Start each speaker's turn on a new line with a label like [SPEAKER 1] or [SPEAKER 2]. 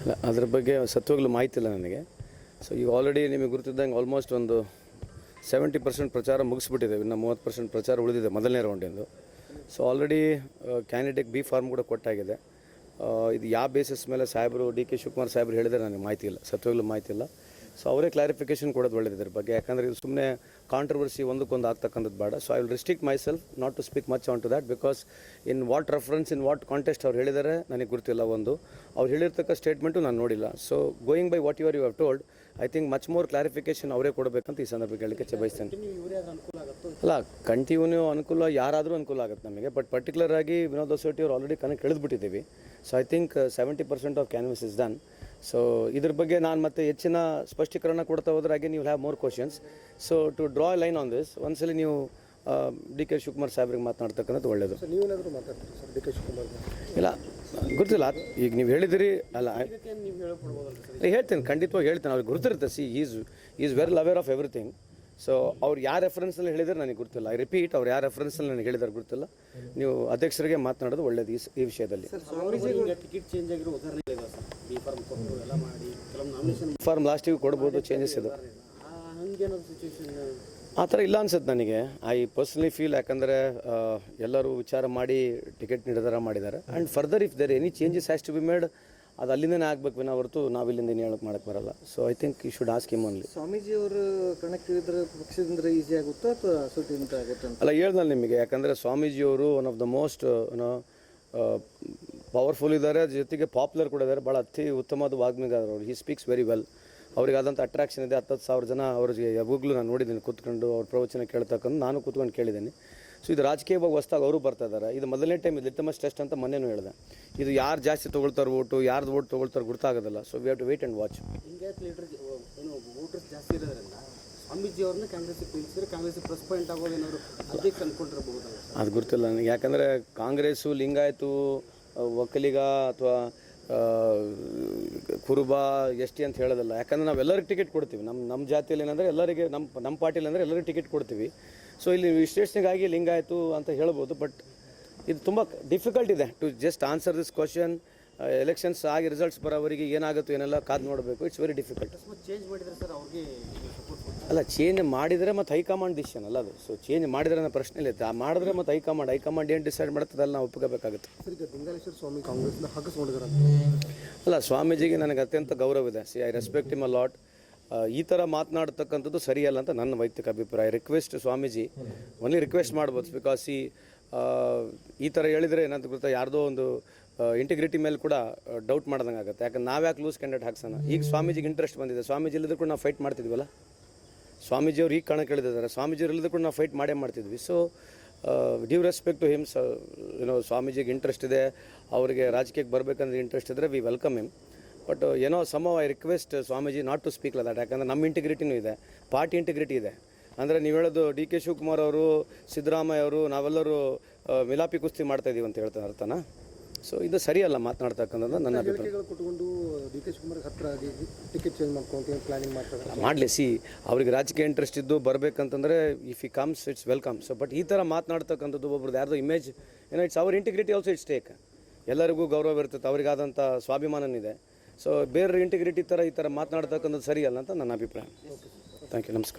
[SPEAKER 1] ಅಲ್ಲ ಅದ್ರ ಬಗ್ಗೆ ಸತ್ವಗಳು ಮಾಹಿತಿ ಇಲ್ಲ ನನಗೆ. ಸೊ ಈಗ ಆಲ್ರೆಡಿ ನಿಮಗೆ ಗುರುತಿದ್ದಂಗೆ ಆಲ್ಮೋಸ್ಟ್ ಒಂದು ಸೆವೆಂಟಿ ಪರ್ಸೆಂಟ್ ಪ್ರಚಾರ ಮುಗಿಸ್ಬಿಟ್ಟಿದ್ದೇವೆ ಇನ್ನು ಮೂವತ್ತು ಪರ್ಸೆಂಟ್ ಪ್ರಚಾರ ಉಳಿದಿದೆ ಮೊದಲನೇ ರೌಂಡಿಂದು so already candidate B form ಕೂಡ ಕೊಟ್ಟಾಗಿದೆ. ಇದು ಯಾವ ಬೇಸಿಸ್ ಮೇಲೆ ಸಾಹೇಬರು ಡಿ ಕೆ ಶಿವಕುಮಾರ್ ಸಾಹೇಬರು ಹೇಳಿದರೆ ನನಗೆ ಮಾಹಿತಿ ಇಲ್ಲ ಸತ್ವಗಳು ಮಾಹಿತಿ ಇಲ್ಲ ಸೊ ಅವರೇ ಕ್ಲಾರಿಫಿಕೇಶನ್ ಕೊಡೋದು ಒಳ್ಳೇದು ಇದ್ರ ಬಗ್ಗೆ. ಯಾಕಂದರೆ ಇದು ಸುಮ್ಮನೆ ಕಾಂಟ್ರವರ್ಸಿ ಒಂದಕ್ಕೊಂದು ಆಗ್ತಕ್ಕಂಥದ್ದು ಬೇಡ. So I will restrict myself not to speak much on to that because in what reference in what contest ಅವ್ರು ಹೇಳಿದ್ದಾರೆ ನನಗೆ ಗೊತ್ತಿಲ್ಲ ಒಂದು. ಅವ್ರು ಹೇಳಿರ್ತಕ್ಕ ಸ್ಟೇಟ್ಮೆಂಟು ನಾನು ನೋಡಿಲ್ಲ. So going by what your you have told I think much more clarification ಅವರೇ ಕೊಡಬೇಕಂತ ಈ ಸಂದರ್ಭಕ್ಕೆ ಹೇಳಲಿಕ್ಕೆ ಬಯಸ್ತೇನೆ. ಅಲ್ಲ ಕಂಟಿನ್ಯೂ ಅನುಕೂಲ ಯಾರಾದರೂ ಅನುಕೂಲ ಆಗುತ್ತೆ ನಮಗೆ. ಬಟ್ ಪರ್ಟಿಕ್ಯುಲರ್ ಆಗಿ ವಿನೋದ್ ಸೊಸೈಟಿ ಅವ್ರು already connect ಇಳಿದ್ಬಿಟ್ಟಿದ್ದೀವಿ. So I think seventy percent of canvas is done so ಇದ್ರ ಬಗ್ಗೆ ನಾನು ಮತ್ತೆ ಹೆಚ್ಚಿನ ಸ್ಪಷ್ಟೀಕರಣ ಕೊಡ್ತಾ ಹೋದ್ರೆ ಹಾಗೆ ನೀವು have more questions so to draw line on this ಒಂದ್ಸಲಿ ನೀವು ಡಿ ಕೆ ಶಿವಕುಮಾರ್ ಸಾಹೇಬ್ರಿಗೆ ಮಾತನಾಡ್ತಕ್ಕಂಥದ್ದು ಒಳ್ಳೆಯದು
[SPEAKER 2] ನೀವೇನಾದರೂ ಮಾತಾಡ್ತೀರಿ ಸರ್ ಡಿ ಕೆ ಶಿವಕುಮಾರ್
[SPEAKER 1] ಇಲ್ಲ ಗೊತ್ತಿಲ್ಲ ಈಗ ನೀವು ಹೇಳಿದಿರಿ ಅಲ್ಲ
[SPEAKER 2] ನೀವು
[SPEAKER 1] ಹೇಳ್ತೀನಿ ಖಂಡಿತವಾಗಿ ಹೇಳ್ತೀನಿ. ಅವ್ರಿಗೆ ಗುರುತಿರುತ್ತೆ. See is is well aware of everything so ಅವ್ರು ಯಾವ ರೆಫರೆನ್ಸಲ್ಲಿ ಹೇಳಿದ್ರೆ ನನಗೆ ಗೊತ್ತಿಲ್ಲ ಐ ರಿಪೀಟ್ ಅವ್ರು ಯಾವ ರೆಫರೆನ್ಸಲ್ಲಿ ನನಗೆ ಹೇಳಿದಾರೆ ಗೊತ್ತಿಲ್ಲ ನೀವು ಅಧ್ಯಕ್ಷರಿಗೆ ಮಾತನಾಡೋದು ಒಳ್ಳೇದು ಈ ವಿಷಯದಲ್ಲಿ.
[SPEAKER 2] ಫಾರ್ಮ್ ಕೊಟ್ಟು ಎಲ್ಲ ಮಾಡಿ ಕೆಲವು ನಾಮಿನೇಷನ್
[SPEAKER 1] ಫಾರ್ಮ್ ಲಾಸ್ಟಿಗೆ ಕೊಡ್ಬೋದು ಚೇಂಜಸ್ ಇದು.
[SPEAKER 2] ಹಂಗೇನಾದ್ರು ಸಿಚುವೇಶನ್
[SPEAKER 1] ಆ ಥರ ಇಲ್ಲ ಅನ್ಸುತ್ತೆ ನನಗೆ. ಐ ಪರ್ಸ್ನಲಿ ಫೀಲ್ ಯಾಕಂದರೆ ಎಲ್ಲರೂ ವಿಚಾರ ಮಾಡಿ ಟಿಕೆಟ್ ನಿರ್ಧಾರ ಮಾಡಿದ್ದಾರೆ. And further if there any changes has to be made ಅದು ಅಲ್ಲಿಂದನೇ ಆಗ್ಬೇಕು ವಿನ ಹೊರತು ನಾವು ಇಲ್ಲಿಂದ ಏನು ಹೇಳಕ್ಕೆ ಮಾಡಕ್ಕೆ ಬರಲ್ಲ. So I think you should ask him only
[SPEAKER 2] Swamiji ಅವರು ಕಣಕ್ಕೆ ಇಳಿದ್ರೆ ಪಕ್ಷದಿಂದ ಈಸಿ ಆಗುತ್ತಾ ಅಥವಾ ಸುಟ್ಟಿಂದ ಆಗುತ್ತೆ ಅಂತ?
[SPEAKER 1] ಅಲ್ಲ ಹೇಳ್ದಲ್ಲ ನಿಮಗೆ. ಯಾಕಂದರೆ ಸ್ವಾಮೀಜಿಯವರು ಒನ್ ಆಫ್ ದ ಮೋಸ್ಟ್ ಏನೋ ಪವರ್ಫುಲ್ ಇದ್ದಾರೆ ಜೊತೆಗೆ ಪಾಪ್ಯುಲರ್ ಕೂಡ ಇದ್ದಾರೆ. ಭಾಳ ಅತಿ ಉತ್ತಮವಾದ ವಾಗ್ಮಿಗಾರರು ಅವರು. ಹಿ ಸ್ಪೀಕ್ಸ್ ವೆರಿ ವೆಲ್ ಅವರಿಗಾದಂಥ ಅಟ್ರಾಕ್ಷನ್ ಇದೆ. ಹತ್ತತ್ತು ಸಾವಿರ ಜನ ಅವ್ರಿಗೆ ಯಾವಾಗಲೂ ನಾನು ನೋಡಿದ್ದೀನಿ ಕೂತ್ಕೊಂಡು ಅವ್ರ ಪ್ರವಚನ ಕೇಳ್ತಕ್ಕಂಥ ನಾನು ಕೂತ್ಕೊಂಡು ಕೇಳಿದ್ದೀನಿ. ಸೊ ಇದು ರಾಜಕೀಯವಾಗಿ ಹೊಸ್ದಾಗ ಅವರು ಬರ್ತಾ ಇದ್ದಾರೆ. ಇದು ಮೊದಲನೇ ಟೈಮ್ ಇದು ಲಿಟಮಸ್ ಟೆಸ್ಟ್ ಅಂತ ಮೊನ್ನೆನೂ ಹೇಳಿದೆ. ಇದು ಯಾರು ಜಾಸ್ತಿ ತೊಗೊಳ್ತಾರೆ ಓಟು ಯಾರ್ದು ಓಟ್ ತೊಗೊಳ್ತಾರೆ ಗೊತ್ತಾಗೋದಿಲ್ಲ. So we have to wait and watch
[SPEAKER 2] ಜಾಸ್ತಿ ಇರೋದ್ರಿಂದ ಸ್ವಾಮೀಜಿ ಅವ್ರನ್ನ ಕಾಂಗ್ರೆಸ್ಗೆ ನಿಲ್ಲಿಸಿದ್ರೆ ಕಾಂಗ್ರೆಸ್ ಪ್ಲಸ್ ಪಾಯಿಂಟ್ ಆಗೋದು ಏನಾದ್ರು ಅದಕ್ಕೆ ಅನ್ಕೊಂಡಿರ್ಬಹುದಲ್ಲ
[SPEAKER 1] ಅದು ಗೊತ್ತಿಲ್ಲ ನನಗೆ. ಯಾಕಂದರೆ ಕಾಂಗ್ರೆಸ್ಸು ಲಿಂಗಾಯತು ಒಕ್ಕಲಿಗ ಅಥವಾ ಕುರುಬ ಎಸ್ ಟಿ ಅಂತ ಹೇಳೋದಲ್ಲ. ಯಾಕಂದ್ರೆ ನಾವು ಎಲ್ಲರಿಗೂ ಟಿಕೆಟ್ ಕೊಡ್ತೀವಿ. ನಮ್ಮ ನಮ್ಮ ಜಾತಿಯಲ್ಲಿ ಏನಂದರೆ ಎಲ್ಲರಿಗೆ ನಮ್ಮ ನಮ್ಮ ಪಾರ್ಟಿಲಿ ಅಂದರೆ ಎಲ್ಲರಿಗೂ ಟಿಕೆಟ್ ಕೊಡ್ತೀವಿ. ಸೊ ಇಲ್ಲಿ ವಿಶ್ಲೇಷಣೆಗಾಗಿ ಲಿಂಗಾಯಿತು ಅಂತ ಹೇಳ್ಬೋದು ಬಟ್ ಇದು ತುಂಬ ಡಿಫಿಕಲ್ಟ್ ಇದೆ to just answer this question elections ಆಗಿ ರಿಸಲ್ಟ್ಸ್ ಬರೋವರಿಗೆ ಏನಾಗುತ್ತೋ ಏನೆಲ್ಲ ಕಾದು ನೋಡಬೇಕು. ಇಟ್ಸ್ ವೆರಿ ಡಿಫಿಕಲ್ಟ್
[SPEAKER 2] ಚೇಂಜ್ ಮಾಡಿದ್ರೆ ಸರ್ ಅವ್ರಿಗೆ
[SPEAKER 1] ಅಲ್ಲ ಚೇಂಜ್ ಮಾಡಿದರೆ ಮತ್ತು ಹೈಕಮಾಂಡ್ ಡಿಸಿಷನ್ ಅಲ್ಲ ಅದು. ಸೊ ಚೇಂಜ್ ಮಾಡಿದ್ರೆ ಅನ್ನೋ ಪ್ರಶ್ನೆ ಇಲ್ಲ. ಆ ಮಾಡಿದ್ರೆ ಮತ್ತು ಹೈಕಮಾಂಡ್ ಹೈಕಮಾಂಡ್ ಏನು ಡಿಸೈಡ್ ಮಾಡ್ತದೆ ಅಲ್ಲಿ ನಾವು
[SPEAKER 2] ಒಪ್ಪಬೇಕಾಗುತ್ತೆ ಲಿಂಗಾಲೇಶ್ವರ ಸ್ವಾಮಿ ಕಾಂಗ್ರೆಸ್ನ
[SPEAKER 1] ಅಲ್ಲ ಸ್ವಾಮೀಜಿಗೆ ನನಗೆ ಅತ್ಯಂತ ಗೌರವ ಇದೆ. See I respect him a lot ಈ ಥರ ಮಾತನಾಡ್ತಕ್ಕಂಥದ್ದು ಸರಿಯಲ್ಲ ಅಂತ ನನ್ನ ವೈಯಕ್ತಿಕ ಅಭಿಪ್ರಾಯ. ರಿಕ್ವೆಸ್ಟ್ ಸ್ವಾಮೀಜಿ ಓನ್ಲಿ ರಿಕ್ವೆಸ್ಟ್ ಮಾಡ್ಬೋದು. ಬಿಕಾಸ್ ಈ ಈ ಥರ ಹೇಳಿದರೆ ಏನಂತ ಗೊತ್ತಾ? ಯಾರ್ದೋ ಒಂದು ಇಂಟಿಗ್ರಿಟಿ ಮೇಲೆ ಕೂಡ ಡೌಟ್ ಮಾಡ್ದಂಗೆ ಆಗುತ್ತೆ. ಯಾಕಂದ್ರೆ ನಾವು ಯಾಕೆ ಲೂಸ್ ಕ್ಯಾಂಡಿಡೇಟ್ ಹಾಕ್ಸೋಣ? ಈಗ ಸ್ವಾಮೀಜಿಗೆ ಇಂಟ್ರೆಸ್ಟ್ ಬಂದಿದೆ. ಸ್ವಾಮೀಜಿ ಇಲ್ಲದ್ರು ಕೂಡ ನಾವು ಫೈಟ್ ಮಾಡ್ತಿದ್ವಲ್ಲ? ಸ್ವಾಮೀಜಿಯವ್ರು ಈಗ ಕಣಕ್ಕೆ ಇಳಿದಿದ್ದಾರೆ ಸ್ವಾಮೀಜಿ ಇಲ್ಲದ್ರು ಕೂಡ ನಾವು ಫೈಟ್ ಮಾಡೇ ಮಾಡ್ತಿದ್ವಿ. So due respect to him ಸ ಏನೋ ಸ್ವಾಮೀಜಿಗೆ ಇಂಟ್ರೆಸ್ಟ್ ಇದೆ. ಅವರಿಗೆ ರಾಜಕೀಯಕ್ಕೆ ಬರಬೇಕಂದ್ರೆ ಇಂಟ್ರೆಸ್ಟ್ ಇದ್ದರೆ ವಿ ವೆಲ್ಕಮ್ ಹಿಮ್ ಬಟ್ ಏನೋ ಸಮ I request Swamiji not to speak that ಯಾಕಂದರೆ ನಮ್ಮ ಇಂಟಿಗ್ರಿಟಿನೂ ಇದೆ. ಪಾರ್ಟಿ ಇಂಟಿಗ್ರಿಟಿ ಇದೆ. ಅಂದರೆ ನೀವು ಹೇಳೋದು ಡಿ ಕೆ ಶಿವಕುಮಾರ್ ಅವರು, ಸಿದ್ದರಾಮಯ್ಯ ಅವರು, ನಾವೆಲ್ಲರೂ ಮಿಲಾಪಿ ಕುಸ್ತಿ ಮಾಡ್ತಾಯಿದ್ದೀವಿ ಅಂತ ಹೇಳ್ತಾರೆ ಅರ್ಥನಾ? ಸೊ ಇದು ಸರಿಯಲ್ಲ ಮಾತನಾಡ್ತಕ್ಕಂಥದ್ದು ನನ್ನ ಅಭಿಪ್ರಾಯ.
[SPEAKER 2] ಹೇಳಿಕೆಗಳು ಕೊಟ್ಕೊಂಡು ಡಿ ಕೆ ಶಿವಕುಮಾರ್ ಹತ್ರ ಟಿಕೆಟ್ ಚೇಂಜ್ ಮಾಡ್ಕೊಂಡು ಪ್ಲಾನಿಂಗ್ ಮಾಡ್ತಾರೆ.
[SPEAKER 1] ಮಾಡಲಿ ಸಿ ಅವ್ರಿಗೆ ರಾಜಕೀಯ ಇಂಟ್ರೆಸ್ಟ್ ಇದ್ದು ಬರಬೇಕಂತಂದರೆ if he comes it's welcome so but ಈ ಥರ ಮಾತನಾಡ್ತಕ್ಕಂಥದ್ದು ಒಬ್ರದ್ದು ಯಾರ್ದೋ ಇಮೇಜ್ ಏನೋ it's our integrity also it's take ಎಲ್ಲರಿಗೂ ಗೌರವ ಇರ್ತದೆ ಅವರಿಗಾದಂಥ ಸ್ವಾಭಿಮಾನನಿದೆ. ಸೊ ಬೇರೆ ಇಂಟಿಗ್ರಿಟಿ ಥರ ಈ ಥರ ಮಾತನಾಡ್ತಕ್ಕಂಥದ್ದು ಸರಿಯಲ್ಲ ಅಂತ ನನ್ನ ಅಭಿಪ್ರಾಯ. ಥ್ಯಾಂಕ್ ಯು ನಮಸ್ಕಾರ.